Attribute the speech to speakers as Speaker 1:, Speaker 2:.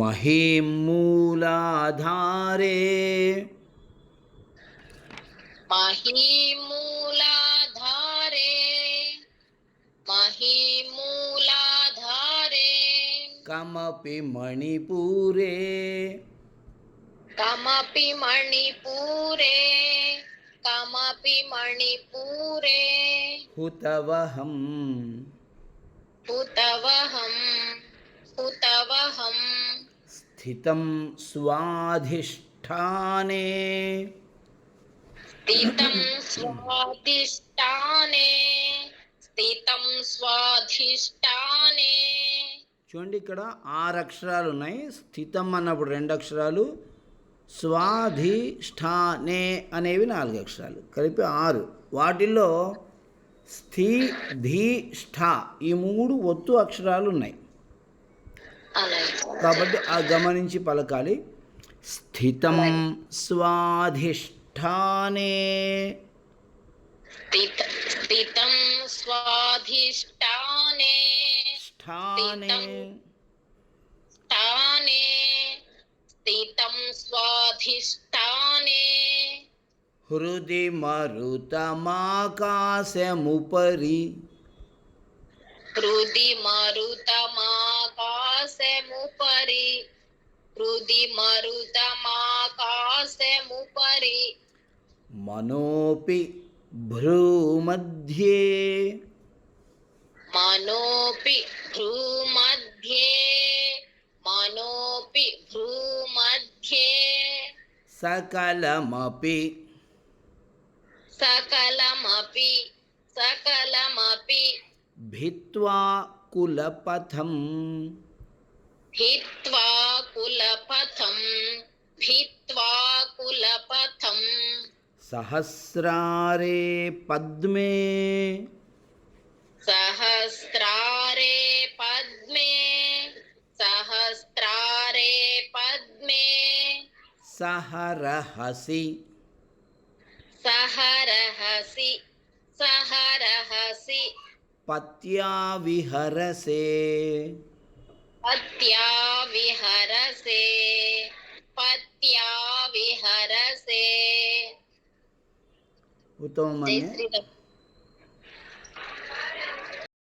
Speaker 1: महीं मूलाधारे
Speaker 2: महीमूलाधारे महीमूलाधारे
Speaker 1: कमपि मणिपुरे
Speaker 2: कमपि मणिपुरे कमपि मणिपुरे
Speaker 1: हुतवहम्
Speaker 2: हुतवहं हुतवहं
Speaker 1: స్థితం స్వాధిష్టానే.
Speaker 2: స్థితం స్వాధిష్టానే. స్థితం స్వాధిష్టానే.
Speaker 1: చూడండి ఇక్కడ ఆరు అక్షరాలు ఉన్నాయి. స్థితం అన్నప్పుడు రెండు అక్షరాలు స్వాధిష్టానే అనేవి నాలుగు అక్షరాలు. కలిపి ఆరు. వాటిల్లో స్థి ధి ష్ఠ ఈ మూడు ఒత్తు అక్షరాలు ఉన్నాయి. కాబట్టి ఆ గమనించి పలకాలి. స్థితం స్వాధిష్ఠానే
Speaker 2: స్థిత స్వాధిష్టానే.
Speaker 1: ష్ఠానే
Speaker 2: స్థానే. స్థితం స్వాధిష్టానే.
Speaker 1: హృది మరుతమాకాశముపరి.
Speaker 2: హృది మరుతమాకాశముపరి హృది మరుతమాకాశముపరి
Speaker 1: మనోపి భ్రూमध्ये
Speaker 2: మనోపి భ్రూमध्ये మనోపి భ్రూमध्ये
Speaker 1: सकलमपि।
Speaker 2: सकलमपि। सकलमपि।
Speaker 1: భిత్వా కులపథం
Speaker 2: భిత్వా కులపథం భిత్వా కులపథం
Speaker 1: సహస్రారే పద్మే
Speaker 2: సహస్రారే పద్మే సహస్రారే పద్మే
Speaker 1: సహరహసి
Speaker 2: సహరహసి సహరహసి પત્યા વિહરસે પત્યા વિહરસે
Speaker 1: પત્યા
Speaker 2: વિહરસે
Speaker 1: ઉત્તમ
Speaker 2: મને